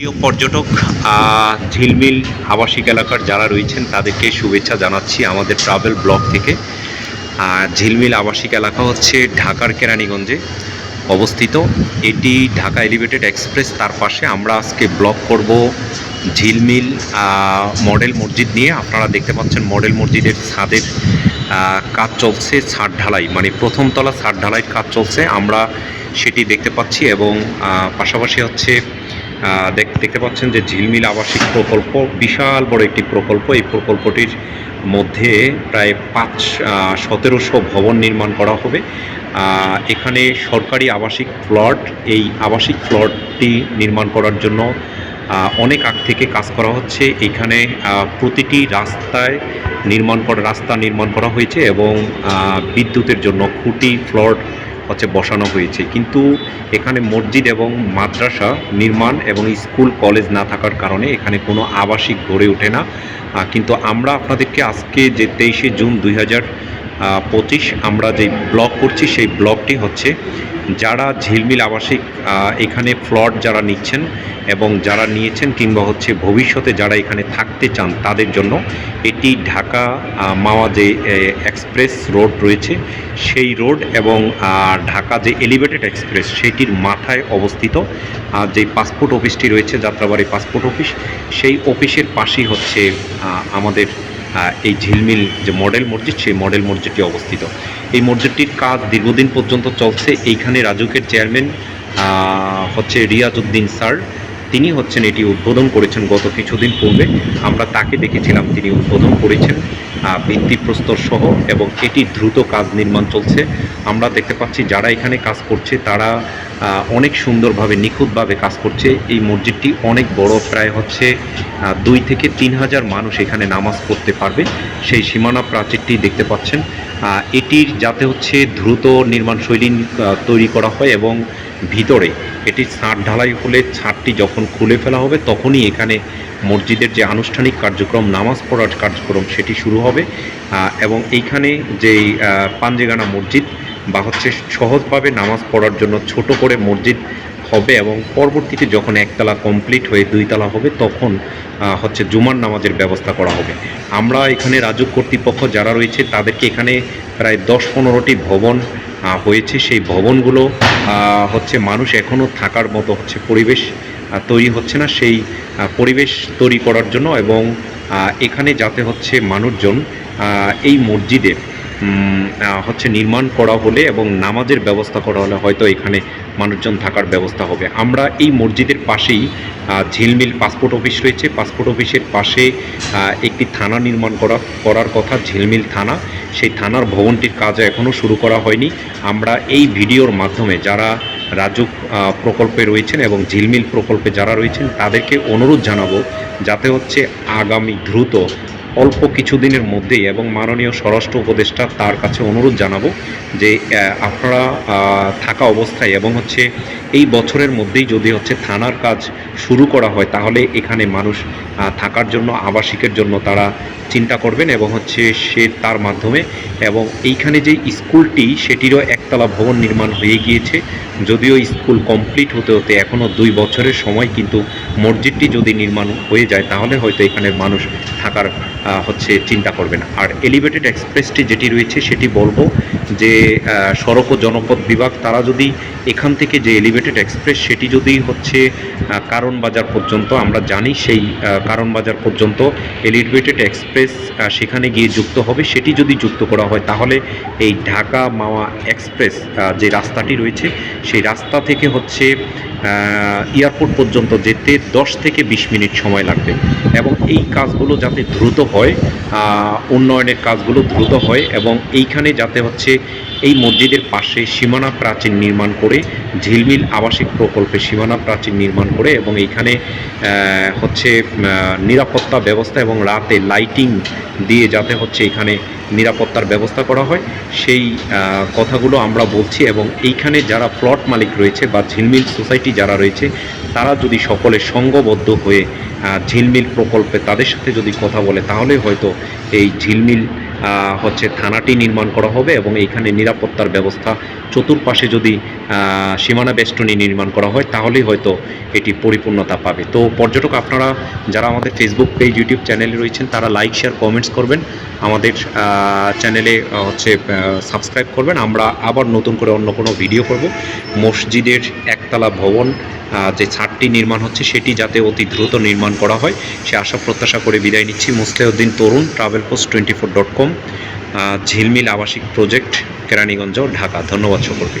প্রিয় পর্যটক ঝিলমিল আবাসিক এলাকার যারা রয়েছেন, তাদেরকে শুভেচ্ছা জানাচ্ছি আমাদের ট্রাভেল ব্লগ থেকে। ঝিলমিল আবাসিক এলাকা হচ্ছে ঢাকার কেরানীগঞ্জে অবস্থিত। এটি ঢাকা এলিভেটেড এক্সপ্রেস তার পাশে আমরা আজকে ব্লগ করব ঝিলমিল মডেল মসজিদ নিয়ে। আপনারা দেখতে পাচ্ছেন মডেল মসজিদের ছাদের কাজ চলছে, ছাদ ঢালাই মানে প্রথম তলা ছাদ ঢালাইয়ের কাজ চলছে। আমরা সেটি দেখতে পাচ্ছি এবং পাশাপাশি হচ্ছে দেখতে পাচ্ছেন যে ঝিলমিল আবাসিক প্রকল্প, বিশাল বড় একটি প্রকল্প। এই প্রকল্পটির মধ্যে প্রায় পাঁচ সতেরোশো ভবন নির্মাণ করা হবে। এখানে সরকারি আবাসিক প্লট, এই আবাসিক প্লটটি নির্মাণ করার জন্য অনেক আগ থেকে কাজ করা হচ্ছে। এখানে প্রতিটি রাস্তায় নির্মাণ করা, রাস্তা নির্মাণ করা হয়েছে এবং বিদ্যুতের জন্য খুঁটি ফ্লট হচ্ছে বসানো হয়েছে। কিন্তু এখানে মসজিদ এবং মাদ্রাসা নির্মাণ এবং স্কুল, কলেজ না থাকার কারণে এখানে কোনো আবাসিক গড়ে ওঠে না। কিন্তু আমরা আপনাদেরকে আজকে যে তেইশে জুন দুই হাজার পঁচিশ, আমরা যে ব্লগ করছি সেই ব্লগটি হচ্ছে যারা ঝিলমিল আবাসিক এখানে ফ্লট যারা নিচ্ছেন এবং যারা নিয়েছেন কিংবা হচ্ছে ভবিষ্যতে যারা এখানে থাকতে চান তাদের জন্য এটি ঢাকা মাওয়া যে এক্সপ্রেস রোড রয়েছে, সেই রোড এবং ঢাকা যে এলিভেটেড এক্সপ্রেস সেটির মাথায় অবস্থিত যে পাসপোর্ট অফিসটি রয়েছে যাত্রাবাড়ি পাসপোর্ট অফিস, সেই অফিসের পাশেই হচ্ছে আমাদের এই ঝিলমিল যে মডেল মসজিদ, সেই মডেল মসজিদটি অবস্থিত। এই মসজিদটির কাজ দীর্ঘদিন পর্যন্ত চলছে। এইখানে রাজুকের চেয়ারম্যান হচ্ছে রিয়াজউদ্দিন স্যার, তিনি হচ্ছেন এটি উদ্বোধন করেছেন গত কিছুদিন পূর্বে। আমরা তাকে দেখেছিলাম, তিনি উদ্বোধন করেছেন। ভিত্তিপ্রস্তর সহ এবং এটি দ্রুত কাজ নির্মাণ চলছে। আমরা দেখতে পাচ্ছি যারা এখানে কাজ করছে, তারা অনেক সুন্দরভাবে, নিখুঁতভাবে কাজ করছে। এই মসজিদটি অনেক বড়, প্রায় হচ্ছে দুই থেকে তিন হাজার মানুষ এখানে নামাজ পড়তে পারবে। সেই সীমানা প্রাচীরটি দেখতে পাচ্ছেন। এটির যাতে হচ্ছে দ্রুত নির্মাণ শৈলী তৈরি করা হয় এবং ভিতরে। এটি ছাদ ঢালাই হলে ছাদটি যখন খুলে ফেলা হবে, তখনই এখানে মসজিদের যে আনুষ্ঠানিক কার্যক্রম, নামাজ পড়ার কার্যক্রম, সেটি শুরু হবে। এবং এইখানে যেই পাঞ্জেগানা মসজিদ, বা হচ্ছে সহজভাবে নামাজ পড়ার জন্য ছোট করে মসজিদ হবে এবং পরবর্তীতে যখন একতলা কমপ্লিট হয়ে দুইতলা হবে, তখন হচ্ছে জুমার নামাজের ব্যবস্থা করা হবে। আমরা এখানে রাজুক কর্তৃপক্ষ যারা রয়েছে, তাদেরকে এখানে প্রায় দশ পনেরোটি ভবন হয়েছে, সেই ভবনগুলো হচ্ছে মানুষ এখনও থাকার মতো হচ্ছে পরিবেশ তৈরি হচ্ছে না সেই পরিবেশ তৈরি করার জন্য এবং এখানে যাতে হচ্ছে মানুষজন এই মসজিদে হচ্ছে নির্মাণ করা হলে এবং নামাজের ব্যবস্থা করা হলে হয়তো এখানে মানুষজন থাকার ব্যবস্থা হবে। আমরা এই মসজিদের পাশেই ঝিলমিল পাসপোর্ট অফিস রয়েছে। পাসপোর্ট অফিসের পাশে একটি থানা নির্মাণ করা, করার কথা, ঝিলমিল থানা। সেই থানার ভবনটির কাজ এখনও শুরু করা হয়নি। আমরা এই ভিডিওর মাধ্যমে যারা রাজুক প্রকল্পে রয়েছেন এবং ঝিলমিল প্রকল্পে যারা রয়েছেন, তাদেরকে অনুরোধ জানাব যাতে হচ্ছে আগামী দ্রুত অল্প কিছুদিনের মধ্যেই এবং মাননীয় স্বরাষ্ট্র উপদেষ্টা তার কাছে অনুরোধ জানাব যে আপনারা থাকা অবস্থায় এবং হচ্ছে এই বছরের মধ্যেই যদি হচ্ছে থানার কাজ শুরু করা হয়, তাহলে এখানে মানুষ থাকার জন্য, আবাসিকের জন্য তারা চিন্তা করবেন এবং হচ্ছে সে তার মাধ্যমে এবং এইখানে যে স্কুলটি, সেটিরও একতলা ভবন নির্মাণ হয়ে গিয়েছে। যদিও স্কুল কমপ্লিট হতে হতে এখনও দুই বছরের সময়, কিন্তু মসজিদটি যদি নির্মাণ হয়ে যায়, তাহলে হয়তো এখানে মানুষ থাকার হচ্ছে চিন্তা করবে না। আর এলিভেটেড এক্সপ্রেসটি যেটি রয়েছে, সেটি বলব যে সড়ক ও জনপথ বিভাগ, তারা যদি এখান থেকে যে এলিভেটেড এক্সপ্রেস সেটি যদি হচ্ছে কারণ বাজার পর্যন্ত, আমরা জানি সেই কারণ বাজার পর্যন্ত এলিভেটেড এক্সপ্রেস সেখানে গিয়ে যুক্ত হবে। সেটি যদি যুক্ত করা হয়, তাহলে এই ঢাকা মাওয়া এক্সপ্রেস যে রাস্তাটি রয়েছে, সেই রাস্তা থেকে হচ্ছে এয়ারপোর্ট পর্যন্ত যেতে দশ থেকে বিশ মিনিট সময় লাগবে। এবং এই কাজগুলো যাতে দ্রুত হয় উন্নয়নের কাজগুলো দ্রুত হয় এবং এইখানে যাতে হচ্ছে এই মসজিদের পাশে সীমানা প্রাচীর নির্মাণ করে, ঝিলমিল আবাসিক প্রকল্পে সীমানা প্রাচীর নির্মাণ করে এবং এইখানে হচ্ছে নিরাপত্তা ব্যবস্থা এবং রাতে লাইটিং দিয়ে যাতে হচ্ছে এখানে নিরাপত্তার ব্যবস্থা করা হয়, সেই কথাগুলো আমরা বলছি এবং এইখানে যারা প্লট মালিক রয়েছে বা ঝিলমিল সোসাইটি যারা রয়েছে তারা যদি সকলে সঙ্গবদ্ধ হয়ে ঝিলমিল প্রকল্পে তাদের সাথে যদি কথা বলে, তাহলে হয়তো এই ঝিলমিল হচ্ছে থানাটি নির্মাণ করা হবে এবং এইখানে নিরাপত্তার ব্যবস্থা চতুর্পাশে যদি সীমানা বেষ্টনী নির্মাণ করা হয়, তাহলেই হয়তো এটি পরিপূর্ণতা পাবে। তো পর্যটক, আপনারা যারা আমাদের ফেসবুক পেজ ইউটিউব চ্যানেলে রয়েছেন, তারা লাইক শেয়ার কমেন্টস করবেন। আমাদের চ্যানেলে হচ্ছে সাবস্ক্রাইব করবেন। আমরা আবার নতুন করে অন্য কোনো ভিডিও করব। মসজিদের একতলা ভবন যে ছাদটি নির্মাণ হচ্ছে সেটি যাতে অতি দ্রুত নির্মাণ করা হয়, সে আশা প্রত্যাশা করে বিদায় নিচ্ছি। Musleuddin Tarun travel post twenty four dot com Jhilmil আবাসিক প্রজেক্ট, কেরানীগঞ্জ, ঢাকা। ধন্যবাদ সকলকে।